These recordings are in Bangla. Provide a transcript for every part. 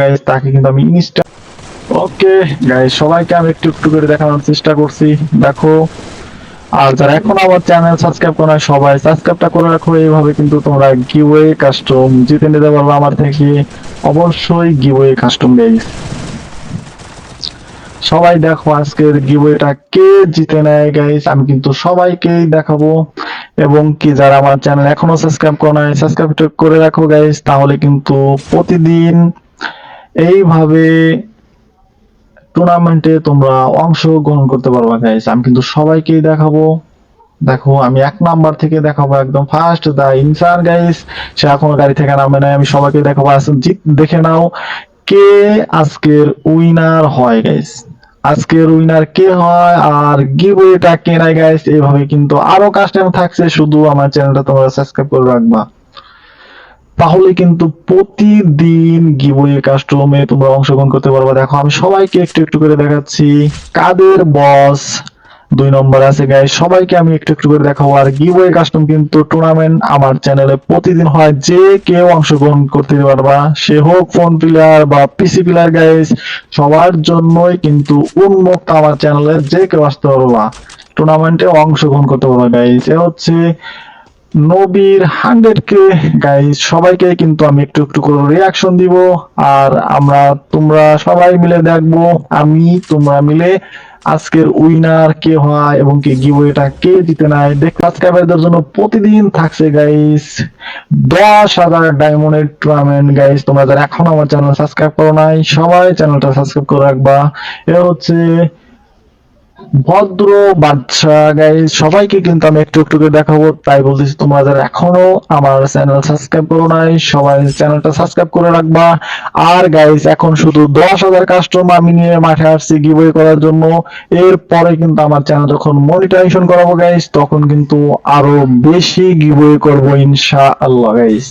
গাইস তাকে কিন্তু আমি ইনস্টা ওকে গাইস সবাইকে আমি একটু একটু করে দেখানোর চেষ্টা করছি। দেখো, আর যারা এখন আমার চ্যানেল সাবস্ক্রাইব করে সবাই সাবস্ক্রাইবটা করে রাখো। এইভাবে কিন্তু তোমরা গিওয়ে কাস্টম জিতে নিতে পারবে আমার থেকে। অবশ্যই গিওয়ে কাস্টম গাইস সবাই দেখো আজকের গিওয়েটা কে জিতে নেয় গাইস আমি কিন্তু সবাইকেই দেখাবো। এবং কি, যারা আমার চ্যানেল এখনও সাবস্ক্রাইব করে নাই সাবস্ক্রাইব করে রাখো গাইস তাহলে কিন্তু প্রতিদিন এইভাবে টুর্নামেন্টে তোমরা অংশগ্রহণ করতে পারবে গাইস আমি কিন্তু সবাইকেই দেখাবো। দেখো, আমি এক নাম্বার থেকে দেখাবো একদম ফার্স্ট দা ইনসান গাইস সে এখনও গাড়ি থেকে নামে নাই আমি সবাইকে দেখাবো। আজ- জিত- দেখে নাও কে আজকের উইনার হয় গাইস আজকের উইনার কে হয় আর গিভওয়েটা কে নাই গাইস এইভাবে কিন্তু আরও কাস্টম থাকছে। শুধু আমার চ্যানেলটা তোমরা সাবস্ক্রাইব করে রাখবা। তাহলে কিন্তু প্রতিদিন গিভওয়ে কাস্টমে তোমরা অংশগ্রহণ করতে পারবে। দেখো, আমি সবাইকে একটু একটু করে দেখাচ্ছি। কাদের বস দুই নম্বর আছে গাইস সবাইকে আমি একটু একটু করে দেখাবো। আর গিভওয়ে কাস্টম কিন্তু টুর্নামেন্ট আমার চ্যানেলে প্রতিদিন হয়। যে কেউ অংশগ্রহণ করতে পারবা, সে হোক ফোন প্লেয়ার বা পিসি প্লেয়ার গাইস সবার জন্যই কিন্তু উন্মুক্ত আমার চ্যানেলে যে কেউ আসতে পারবা টুর্নামেন্টে অংশগ্রহণ করতে পারবা গাইস এ হচ্ছে নবীর হান্ড্রেড কে গাইস সবাইকে কিন্তু আমি একটু একটু করে রিয়াকশন দিব। আর আমরা, তোমরা সবাই মিলে দেখব, আমি, তোমরা মিলে আজকের উইনার কে হয় এবং কি গিভওয়েটা কে জিতে নেয়। দেখ সাবস্ক্রাইবারদের জন্য প্রতিদিন থাকছে গাইস দশ হাজার ডায়মন্ডের টুর্নামেন্ট গাইস তোমরা যারা এখন আমার চ্যানেল সাবস্ক্রাইব করো নাই, সবাই চ্যানেলটা সাবস্ক্রাইব করে রাখবা। এ হচ্ছে ভদ্র বাচ্চা গাইস সবাইকে কিন্তু আমি একটু একটু করে দেখাবো। তাই বলতেছি, তোমরা যারা এখনও আমার চ্যানেল সাবস্ক্রাইব করো নাই, সবাই চ্যানেলটা সাবস্ক্রাইব করে রাখবা। আর গাইস এখন শুধু দশ হাজার কাস্টমার আমি নিয়ে মাঠে আসছি গিভওয়ে করার জন্য। এরপরে কিন্তু আমার চ্যানেল যখন মনিটাইজেশন করাবো গাইস তখন কিন্তু আরও বেশি গিভওয়ে করব ইনশা আল্লাহ গাইস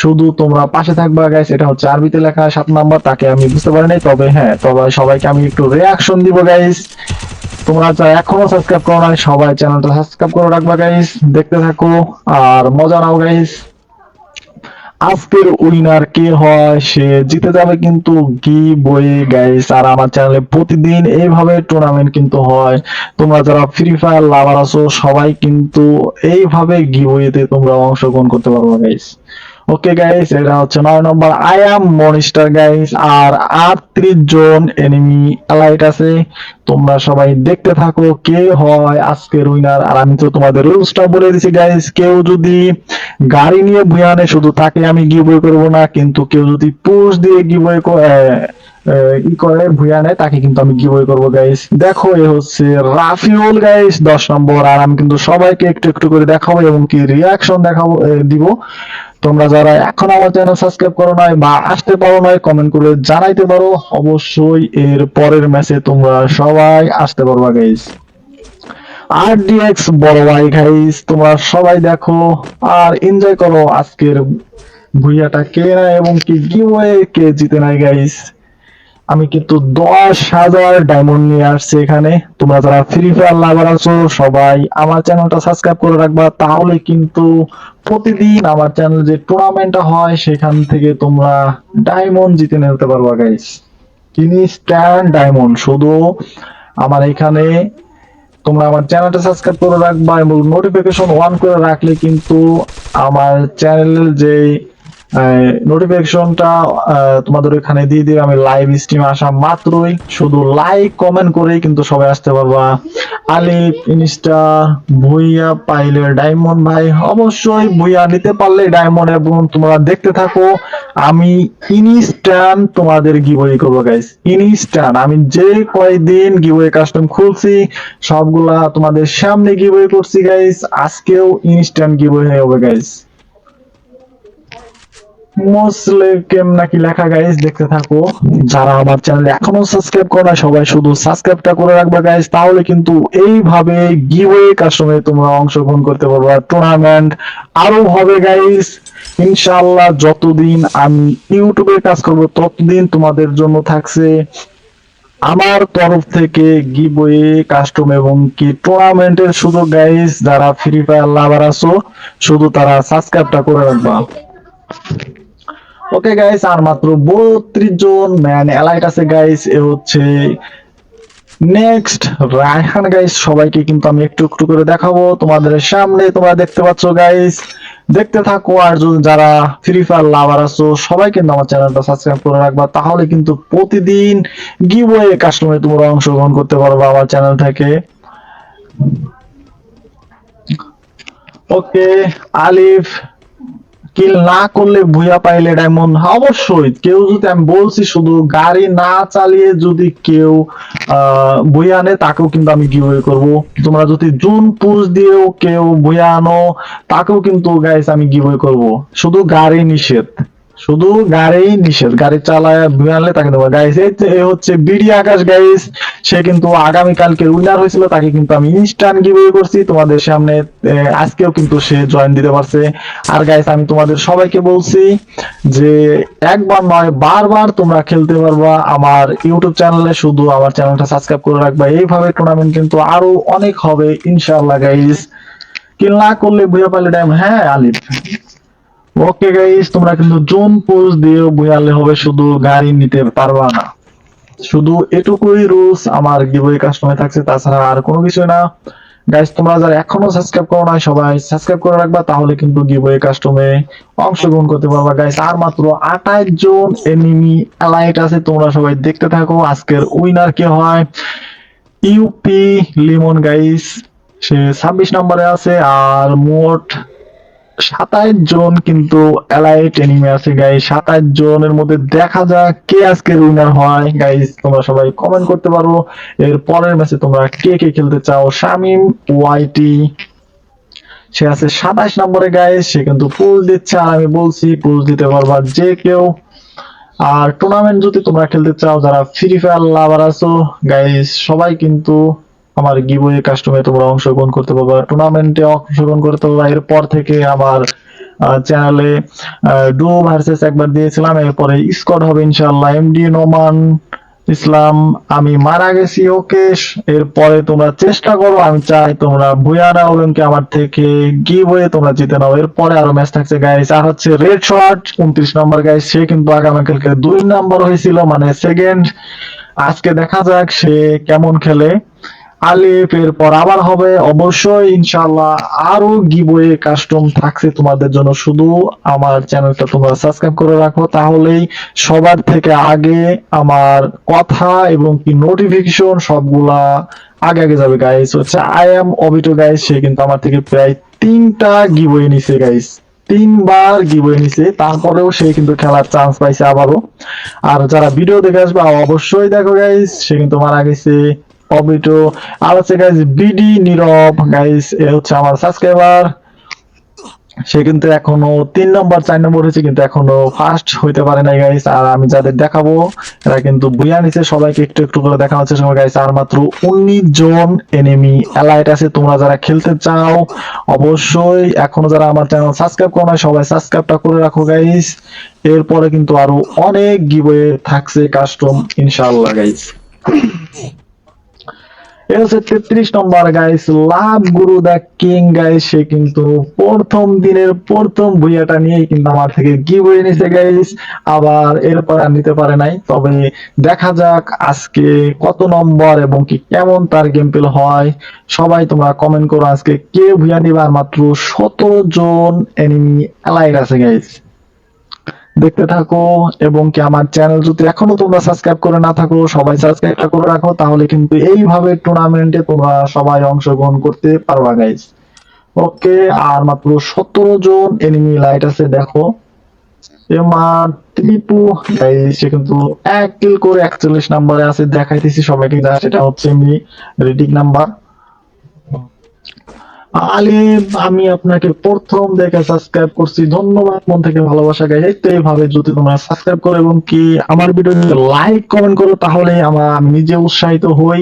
শুধু তোমরা পাশে থাকবা গাইস এটা হচ্ছে আরবিতে লেখা সাত নাম্বার, তাকে আমি বুঝতে পারি নাই, তবে হ্যাঁ তবে সবাইকে আমি একটু রিয়াকশন দিব গাইস তোমরা যারা এখনও সাবস্ক্রাইব করো নাই, সবাই চ্যানেলটা সাবস্ক্রাইব করে রাখবা গাইস দেখতে থাকো, আর মজা নাও গাইস আজকের উইনার কে হয়, সে জিতে যাবে কিন্তু গি বয়ে গাইস আর আমার চ্যানেলে প্রতিদিন এইভাবে টুর্নামেন্ট কিন্তু হয়। তোমরা যারা ফ্রি ফায়ার লাভার আছো, সবাই কিন্তু এইভাবে গি বইতে তোমরা অংশগ্রহণ করতে পারবে গাইস ওকে গাইস এটা হচ্ছে নয় নম্বর। আই অ্যাম মনিস্টার গাইস আর আটত্রিশ জন এনিমি অ্যালাইট আছে। তোমরা সবাই দেখতে থাকো কে হয় আজকের উইনার আর আমি তো তোমাদের রুলসটা বলে দিছি গাইস কেউ যদি গাড়ি নিয়ে ভুয়ানে শুধু তাকে আমি গিভওয়ে করব না। কিন্তু কেউ যদি পুশ দিয়ে গিভওয়ে ই করে ভুয়ানে, তাকে কিন্তু আমি গিভওয়ে করব গাইস দেখো, এ হচ্ছে রাফিউল গাইস দশ নম্বর। আর আমি কিন্তু সবাইকে একটু একটু করে দেখাবো এবং কি রিয়াকশন দেখাবো দিব। তোমরা যারা এখন আমার চ্যানেল সাবস্ক্রাইব করো নাই বা আসতে পারো নাই কমেন্ট করে জানাইতে পারো। অবশ্যই এর পরের ম্যাচে তোমরা সবাই আসতে পারবা গাইস আর ডিএক্স বড় ভাই গাইস তোমরা সবাই দেখো আর এনজয় করো আজকের ভুইয়াটা কে এবং কি গিভওয়ে কে জিতে নেয় গাইস আমি কিন্তু দশ হাজার ডায়মন্ড নিয়ে আসছি এখানে। তোমরা যারা ফ্রি ফায়ার লাভার আছো, সবাই আমার চ্যানেলটা সাবস্ক্রাইব করে রাখবা। তাহলে কিন্তু প্রতিদিন আমার চ্যানেল যে টুর্নামেন্টটা হয়, সেখান থেকে তোমরা ডায়মন্ড জিতে নিতে পারবা গাইস ইনস্ট্যান্ট ডায়মন্ড শুধু আমার এখানে তোমরা আমার চ্যানেলটা সাবস্ক্রাইব করে রাখবা এবং নোটিফিকেশন অন করে রাখলে কিন্তু আমার চ্যানেলের যে নোটিফিকেশনটা তোমাদের এখানে দিয়ে দিবে। আমি লাইভ স্ট্রিম আসা মাত্রই। শুধু লাইক কমেন্ট করেই কিন্তু সবাই আসতে পারবা। আলিফ ইনস্টা ভুইয়া পাইলে ডায়মন্ড ভাই, অবশ্যই ভুইয়া নিতে পারলে ডায়মন্ড এবং তোমরা দেখতে থাকো। আমি ইনস্ট্যান্ট তোমাদের গিভওয়ে করব গাইস ইনস্ট্যান্ট আমি যে কয়দিন গিভওয়ে কাস্টম খুলছি, সবগুলা তোমাদের সামনে গিভওয়ে করছি গাইস আজকেও ইনস্ট্যান্ট গিভওয়ে হবে গাইস মুসলিম নাকি লেখা গাইজ দেখতে থাকো। যারা আমার চ্যানেল এখনও সাবস্ক্রাইব করে না সবাই শুধু সাবস্ক্রাইবটা করে রাখবে গাইজ তাহলে কিন্তু এইভাবে গিভওয়ে কাস্টমে তোমরা অংশগ্রহণ করতে পারবা টুর্নামেন্ট আরও হবে গাইজ ইনশাআল্লাহ যতদিন আমি ইউটিউবে কাজ করব, ততদিন তোমাদের জন্য থাকছে আমার তরফ থেকে গিভওয়ে কাস্টম এবং কি টুর্নামেন্টের সুযোগ গাইজ যারা ফ্রি ফায়ার লাভার আছো, শুধু তারা সাবস্ক্রাইবটা করে রাখবা। ওকে গাইস আর মাত্র বত্রিশ জন ম্যান এলাইট আছে গাইস এ হচ্ছে নেক্সট রায়হান গাইস সবাইকে কিন্তু আমি একটু একটু করে দেখাবো তোমাদের সামনে। তোমরা দেখতে পাচ্ছ গাইস দেখতে থাকো, আর যারা ফ্রি ফায়ার লাভার আছো, সবাই কিন্তু আমার চ্যানেলটা সাবস্ক্রাইব করে রাখবা। তাহলে কিন্তু প্রতিদিন গিভওয়ে কাস্টমারে তোমরা অংশগ্রহণ করতে পারবে আমার চ্যানেল থেকে। ওকে আলিফ কিল না করলে ভুয়া পাইলে ডায়মন্ড। অবশ্যই। কেউ যদি আমি বলছি শুধু গাড়ি না চালিয়ে যদি কেউ ভুয়া আনে, তাকেও কিন্তু আমি গিভওয়ে করব। তোমরা যদি জুন পুজ দিয়েও কেউ বইয়া আনো, তাকেও কিন্তু গাইস আমি গিভওয়ে করব। শুধু গাড়ি নিষেধ। শুধু গাড়ি নিষেধ, গাড়ি চালায় ভুয়া তাকে দেবো। গাইস এই হচ্ছে বিডি আকাশ গাইস সে কিন্তু আগামী কালকে উইনার হয়েছিল, তাকে কিন্তু আমি ইনস্ট্যান্ট গিভওয়ে করছি। তোমাদের সামনে আজকেও কিন্তু সে জয়েন দিতে পারছে। আর গাইস আমি তোমাদের সবাইকে বলছি যে, একবার নয়, বারবার তোমরা খেলতে পারবা আমার ইউটিউব চ্যানেলে শুধু আমার চ্যানেলটা সাবস্ক্রাইব করে রাখবা। এইভাবে টুর্নামেন্ট কিন্তু আরও অনেক হবে, ইনশাআল্লাহ গাইস কিল না করলে বুঝে পারলে টাইম হ্যাঁ আলিফ। ওকে গাইস তোমরা কিন্তু জোন পোস্ট দিয়ে বুঝালে হবে, শুধু গাড়ি নিতে পারবা না। শুধু এটুকুই রুলস আমার গিভওয়ে কাস্টমার থাকছে, তাছাড়া আর কোনো কিছু না। গাইস তোমরা যারা এখনও সাবস্ক্রাইব করো না সবাই সাবস্ক্রাইব করে রাখবা, তাহলে কিন্তু গিভওয়ে কাস্টমে অংশগ্রহণ করতে পারবা। গাইস আর মাত্র 28 জন এনিমি অ্যালাইট আছে, তোমরা সবাই দেখতে থাকো, আজকের উইনার কে হয় ইউপি লিমন গাইস সে 26 নম্বরে আছে, আর মোট সাতাইশ জন কিন্তু এলাইট এনিমে আছে গাইস সাতাইশ জনের মধ্যে দেখা যাক কে আজকের উইনার হয়। তোমরা সবাই কমেন্ট করতে পারো। এর পরের ম্যাচে তোমরা কে কে খেলতে চাও? শামিম ওয়াইটি, সে আছে সাতাইশ নম্বরে গাইস সে কিন্তু পুল দিচ্ছে। আর আমি বলছি পুল দিতে পারবা যে কেউ। আর টুর্নামেন্ট যদি তোমরা খেলতে চাও, যারা ফ্রি ফায়ার লাভার আছো গাইস সবাই কিন্তু আমার গিভওয়ে কাস্টমে তোমরা অংশগ্রহণ করতে পারবা টুর্নামেন্টে অংশগ্রহণ করতে পারবা। এরপর থেকে আমার চ্যানেলে ডু ভার্সেস একবার দিয়েছিলাম, এরপরে স্কট হবে ইনশাআল্লাহ। এমডি নোমান ইসলাম, আমি মারা গেছি ওকে এরপরে তোমরা চেষ্টা করো, আমি চাই তোমরা ভুয়ারা ওলমকে আমার থেকে গিভ হয়ে তোমরা জিতে নাও। এরপরে আরও ম্যাচ থাকছে গাইস আর হচ্ছে রেড শর্ট উনত্রিশ নম্বর গাইস সে কিন্তু আগামীকালকে দুই নম্বর হয়েছিল মানে সেকেন্ড আজকে দেখা যাক সে কেমন খেলে। আলিফ এরপর আবার হবে। অবশ্যই ইনশাল্লাহ আরও গিবয়ে কাস্টম থাকছে তোমাদের জন্য। শুধু আমার চ্যানেলটা তোমরা সাবস্ক্রাইব করে রাখো, তাহলেই সবার থেকে আগে আমার কথা এবং কি নোটিফিকেশন সবগুলা আগে আগে যাবে গাইস হচ্ছে আই এম অবিটো গাইস সে কিন্তু আমার থেকে প্রায় তিনটা গিবয়ে নিছে গাইস তিনবার গিবয়ে নিছে, তারপরেও সে কিন্তু খেলার চান্স পাইছে আবারও। আর যারা ভিডিও দেখে আসবে, অবশ্যই দেখো গাইস সে কিন্তু মারা গেছে। অবিটো আর হচ্ছে গাইস বিডি নীরব গাইস এ হচ্ছে আমার সাবস্ক্রাইবার সে কিন্তু এখনও তিন নম্বর চার নম্বর হয়েছে কিন্তু এখনও ফার্স্ট হইতে পারে নাই গাইস আর আমি যাদের দেখাবো, এরা কিন্তু বুয়া নিচে সবাইকে একটু একটু করে দেখা হচ্ছে সময় গাইস আর মাত্র উনিশ জন এনিমি অ্যালাইট আছে, তোমরা যারা খেলতে চাও, অবশ্যই এখনও যারা আমার চ্যানেল সাবস্ক্রাইব করো না সবাই সাবস্ক্রাইবটা করে রাখো গাইস এরপরে কিন্তু আরও অনেক গিভওয়ে থাকছে কাস্টম ইনশাআল্লাহ গাইস তেত্রিশ নম্বর guys love Guru the king guys সে কিন্তু প্রথম দিনের প্রথম বইয়াটা নিয়ে কিন্তু আমার থেকে আবার এরপর আর নিতে পারে নাই। তবে দেখা যাক আজকে কত নম্বর এবং কি কেমন তার গেম হয়। সবাই তোমরা কমেন্ট করো আজকে কে ভুইয়া নিবে আর মাত্র সতেরো জন এনিমি অ্যালাইড আছে গাইস দেখতে থাকো এবং কি আমার চ্যানেল যদি এখনও তোমরা সাবস্ক্রাইব করে না থাকো, সবাই সাবস্ক্রাইবটা করে রাখো, তাহলে কিন্তু এইভাবে টুর্নামেন্টে তোমরা সবাই অংশগ্রহণ করতে পারবা গাইস ওকে আর মাত্র সতেরো জন এনিমি লাইট আছে, দেখো। গাইস সে কিন্তু এক কিল করে একচল্লিশ নাম্বারে আছে, দেখাইতেছি সবাইকে সেটা হচ্ছে এমনি রেডিক নাম্বার আলিফ আমি আপনাকে প্রথম দেখে সাবস্ক্রাইব করছি। ধন্যবাদ, মন থেকে ভালোবাসা গাই তো এইভাবে যদি তোমরা সাবস্ক্রাইব করো এবং কি আমার ভিডিও লাইক কমেন্ট করো, তাহলে আমার আমি নিজে উৎসাহিত হই।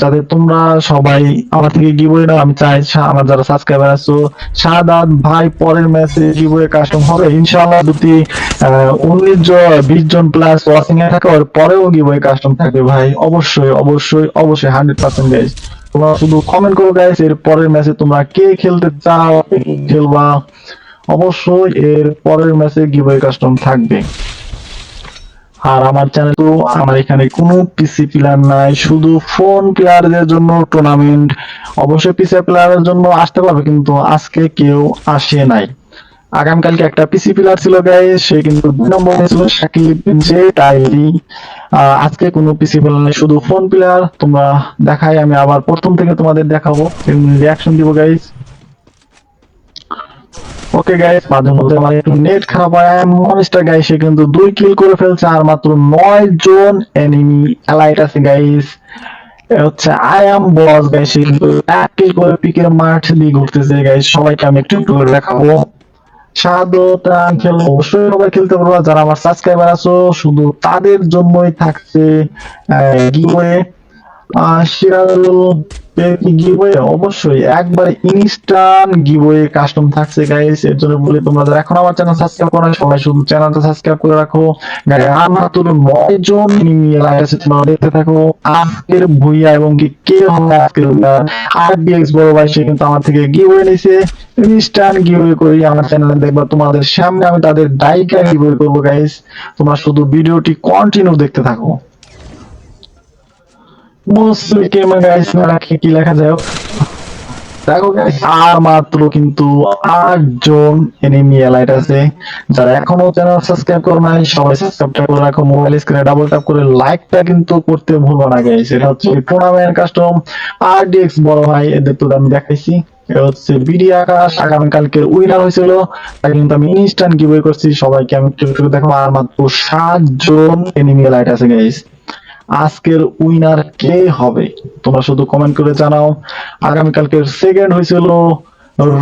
যাতে তোমরা সবাই আমার থেকে গিবই না আমি চাই আমার যারা সাবস্ক্রাইবার আছো, সাদাত ভাই পরের ম্যাচে গিবই কাস্টম হবে। ইনশাআল্লাহ যদি উনিশ জন, বিশ জন প্লাস ওয়াচিং এ থাকে, ওর পরেও গিবই কাস্টম থাকবে ভাই। অবশ্যই অবশ্যই অবশ্যই হান্ড্রেড পার্সেন্ট গাইজ তোমরা শুধু কমেন্ট করো গাইস এর পরের ম্যাচে তোমরা কে খেলতে চাও খেলবা? অবশ্যই এর পরের ম্যাচে গিভওয়ে কাস্টম থাকবে। আর আমার চ্যানেল তো আমার এখানে কোনো পিসি প্লেয়ার নাই, শুধু ফোন প্লেয়ারদের জন্য টুর্নামেন্ট অবশ্যই পিসি প্লেয়ারের জন্য আসতে পারবে, কিন্তু আজকে কেউ আসে নাই। আগামীকালকে একটা পিসি প্লেয়ার ছিল গাইস সে কিন্তু দুই নম্বরে ছিল শাকিব যে টাইলি আজকে কোনো পিসি প্লেয়ার নেই, শুধু ফোন প্লেয়ার তোমরা দেখাই, আমি আবার প্রথম থেকে তোমাদের দেখাবো। রিয়াকশন দিব গাইস ওকে গাইস মাঝে মধ্যে আমার একটু নেট খারাপ হয়। মনস্টার গাইস কিন্তু দুই কিল করে ফেলছে আর মাত্র নয় জন এনিমি অ্যালাইট আছে গাইস হচ্ছে আই এম বস গাইস কিন্তু এক কিল করে পিকের মাঠ দিয়ে ঘুরতেছে গাইস সবাইকে আমি একটু একটু করে দেখাবো। সাদটা খেলো অবশ্যই সবাই খেলতে পারবা। যারা আমার সাবস্ক্রাইবার আছো, শুধু তাদের জন্যই থাকছে গিভওয়ে সিরাজুল গিভওয়ে অবশ্যই, একবার ইনস্ট্যান্ট গিভওয়ে কাস্টম থাকছে এর জন্য বলি তোমরা যারা এখন আমার চ্যানেল সাবস্ক্রাইব করো সবাই শুধু চ্যানেলটা সাবস্ক্রাইব করে রাখো। গাইস নয় তোমরা দেখতে থাকো। আজকের ভুইয়া এবং কি কে হবে আজকের আর বিএক্স বড় ভাই, সে কিন্তু আমার থেকে গিভওয়ে নিছে ইনস্ট্যান্ট গিভওয়ে করি আমার চ্যানেলে দেখবা তোমাদের সামনে আমি তাদের ডাইকা গিভওয়ে করব গাইস তোমরা শুধু ভিডিওটি কন্টিনিউ দেখতে থাকো। মুসলিম গেমার গাইস রাখি, কি লেখা যায় দেখো আর মাত্র কিন্তু এনিমি এলাইট আছে। যারা এখনও চ্যানেল সাবস্ক্রাইব করো নাই, সবাই করে রাখো মোবাইল স্ক্রিনে ডাবল ট্যাপ করে লাইকটা কিন্তু করতে ভুলবো না গাইস এটা হচ্ছে টুর্নামেন্ট কাস্টম আরডিএক্স বড় ভাই, এদের তো আমি দেখাইছি। এটা হচ্ছে বিডি আকাশ আগামী কালকের উইনার হয়েছিল। তাই কিন্তু আমি ইনস্ট্যান্ট করছি, সবাইকে আমি একটু দেখো আর মাত্র সাতজন এনিমি এলাইট আছে গাইস আজকের উইনার কে হবে? তোমরা শুধু কমেন্ট করে জানাও। আগামীকালকের সেকেন্ড হয়েছিল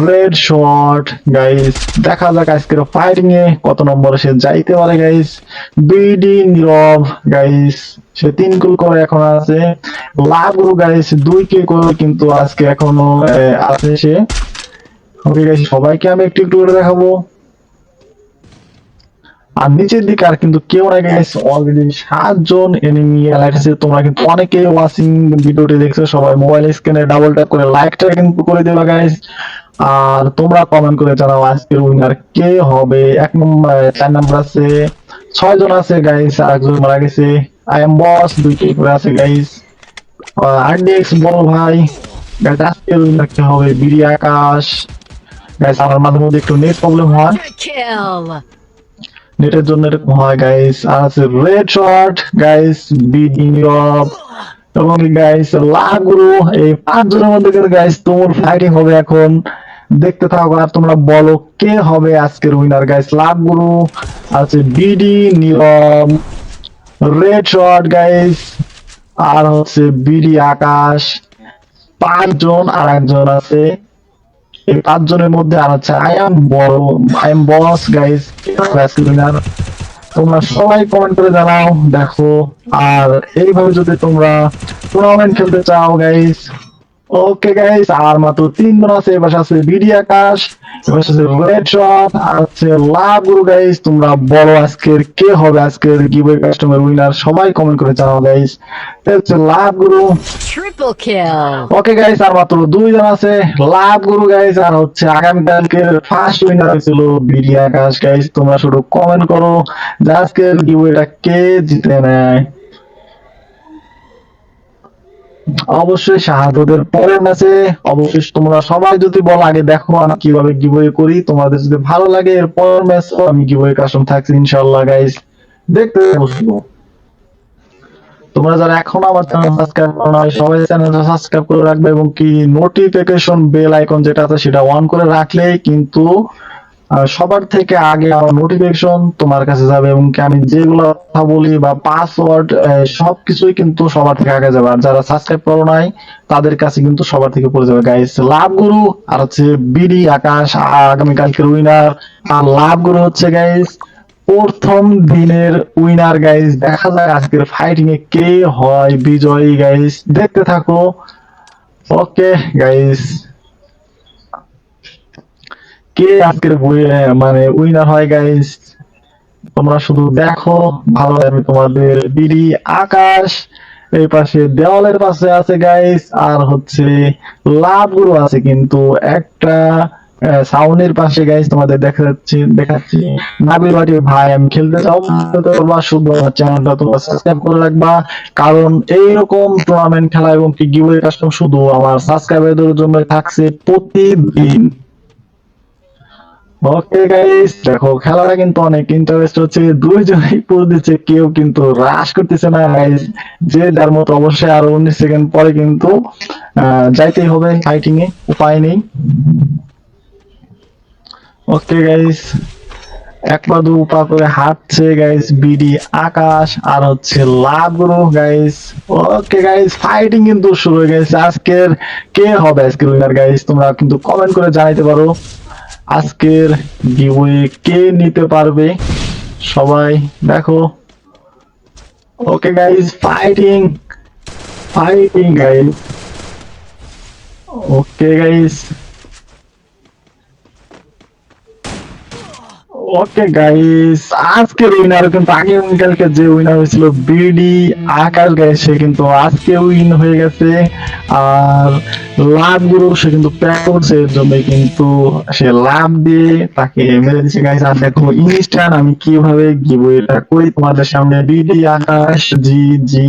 রেড শর্ট গাইস দেখা যাক আজকের ফাইটিং এ কত নম্বরে সে যাইতে পারে গাইস বিডি নীরব গাইস সে তিন গোল করে এখন আছে। লাগু গাইস দুই কে করে কিন্তু আজকে এখনও আছে সে। ওকে গাইস সবাইকে আমি একটু একটু করে দেখাবো। আর নিচের দিকে আর কিন্তু কেউ না গাইস অলরেডি সাতজন এনিমি অ্যালার্ট আছে। তোমরা কিন্তু অনেকে ওয়াচিং ভিডিওটি দেখছ। সবাই মোবাইল স্ক্রিনে ডাবল ট্যাপ করে লাইকটা কিন্তু করে দেবা গাইস আর তোমরা কমেন্ট করে জানাও আজকের উইনার কে হবে। এক নম্বর চার নম্বর আছে। ছয় জন আছে গাইস আর একজন মারা গেছে। আই এম বস দুই কে করে আছে গাইস আরডিএক্স বড় ভাই। গাইস আজকের উইনার কে হবে? বিড়ি আকাশ। গাইস আমার মাঝে মধ্যে একটু নেট প্রবলেম হয়. নেটের জন্য এরকম হয় গাইস আর আছে রেড শর্ট গাইস বিডিং অফ এবং গাইস লাগুরু, এই পাঁচ জনের মধ্যে গাইস তোমার ফাইটিং হবে এখন। দেখতে থাকো আর তোমরা বলো কে হবে আজকের উইনার গাইস লাগুরু আছে BD Nirob red short guys আর হচ্ছে বিডি আকাশ, পাঁচজন আর একজন আছে। এই পাঁচজনের মধ্যে আর হচ্ছে আই এম বড় I am boss guys winner তোমরা সবাই কমেন্ট করে জানাও, দেখো। আর এইভাবে যদি তোমরা টুর্নামেন্ট খেলতে চাও গাইস ওকে গাইস আর মাত্র তিনজন আছে এবার আছে বিডি আকাশ এবার আছে রেড শট আর হচ্ছে লাগুরু গাইস তোমরা বলো আজকের কে হবে আজকের গিভওয়ে কাস্টমার উইনার সবাই কমেন্ট করে জানাও গাইস হচ্ছে লাগুরু Triple kill. ওকে গাইস আর মাত্র দুই দুইজন আছে লাভ গুরু গাইস আর হচ্ছে আগামীকালকের ফার্স্ট উইনার হয়েছিল বিডি আকাশ গাইস তোমরা শুধু কমেন্ট করো যে আজকের গিভওয়েটা কে জিতে নেয়। অবশ্যই শাহাদতের পরের ম্যাচে অবশ্যই তোমরা সবাই যদি বলো আগে দেখো আমি কীভাবে গিভওয়ে করি, তোমাদের যদি ভালো লাগে, এর পরের ম্যাচ আমি গিভওয়ে কাস্টম থাকছি, ইনশাআল্লাহ গাইস দেখতে বসবো তোমরা যারা এখনও আমার চ্যানেল সাবস্ক্রাইব করো নাই, সবাই চ্যানেলটা সাবস্ক্রাইব করে রাখবে এবং কি নোটিফিকেশন বেল আইকন যেটা আছে সেটা অন করে রাখলে কিন্তু সবার থেকে আগে আমার নোটিফিকেশন তোমার কাছে যাবে এবং কি আমি যেগুলো কথা বলি বা পাসওয়ার্ড সবকিছুই কিন্তু সবার থেকে আগে যাবে। আর যারা সাবস্ক্রাইব করো নাই, তাদের কাছে কিন্তু সবার থেকে পড়ে যাবে। গাইস লাভ গুরু আর হচ্ছে বিডি আকাশ আগামী কালকের উইনার আর লাভ গুরু হচ্ছে গাইস প্রথম দিনের উইনার গাইস দেখা যায় আজকের ফাইটিং এ কে হয় বিজয়ী গাইস দেখতে থাকো। ওকে গাইস কে আজকের মানে উইনার হয় গাইস তোমরা শুধু দেখো, ভালো আমি তোমাদের। বিডি আকাশ, এই পাশে দেওয়ালের পাশে আছে গাইস আর হচ্ছে লাভগুলো আছে কিন্তু একটা সাউন্ডের পাশে গাইস তোমাদের দেখাচ্ছি দেখাচ্ছি। নাবিল বাটি ভাই, আমি খেলতে চাও। খেলতে শুধু চ্যানেলটা তোমরা সাবস্ক্রাইব করে রাখবা। কারণ এইরকম টুর্নামেন্ট খেলা এবং কি গিভওয়ে কাস্টম শুধু আমার সাবস্ক্রাইবারদের জন্য থাকছে প্রতিদিন। ওকে গাইস দেখো, খেলাটা কিন্তু অনেক ইন্টারেস্ট হচ্ছে। দুইজনেই পুরো দিচ্ছে, কেউ কিন্তু করতেছে না গাইস যে যার মতো অবশ্যই আরও উনিশ সেকেন্ড পরে কিন্তু যাইতেই হবে ফাইটিং এ, উপায় নেই। ওকে গাইস এক পা দু পা করে হাঁটছে গাইস বিডি আকাশ আর হচ্ছে লাভগুলো গাইস ওকে গাইস ফাইটিং কিন্তু শুরু হয়ে গেছে। আজকের কে হবে আজকের উইনার গাইস তোমরা কিন্তু কমেন্ট করে জানাইতে পারো। আজকের গিভওয়ে কে নিতে পারবে? সবাই দেখো। Okay guys fighting fighting guys okay guys okay guys আজকের উইনার কিন্তু আগে কালকে যে উইনার হয়েছিল বিডি আকাশ গাইস সে কিন্তু আজকে উইন হয়ে গেছে। আর লাভ গুরু সে কিন্তু প্যাক করছে এর জন্য কিন্তু সে লাভ দিয়ে তাকে মেরে দিচ্ছে গাইস আর দেখো ইনস্ট্যান্ট আমি কীভাবে গিভ এটা করি তোমাদের সামনে বিডি আকাশ জি জি।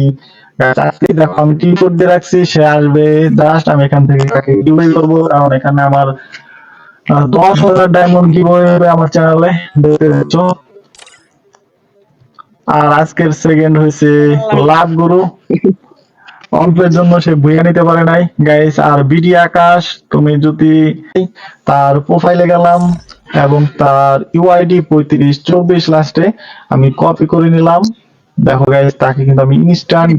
আজকে দেখো আমি টি কোড দিয়ে রাখছি সে আসবে জাস্ট আমি এখান থেকে তাকে গিভওয়ে করব। কারণ এখানে আমার দশ হাজার ডায়মন্ড গিভওয়ে হবে আমার চ্যানেলে দেখতে পাচ্ছ? আর আজকের সেকেন্ড হয়েছে লাভ গুরু। অল্পের জন্য সে ভুইয়া নিতে পারে নাই। গাইস আর বিডি আকাশ তুমি যদি তার প্রোফাইলে গেলাম এবং তার ইউআইডি পঁয়ত্রিশ চব্বিশ লাস্টে আমি কপি করে নিলাম। দেখো গাইস তাকে কিন্তু আমি ইনস্ট্যান্ট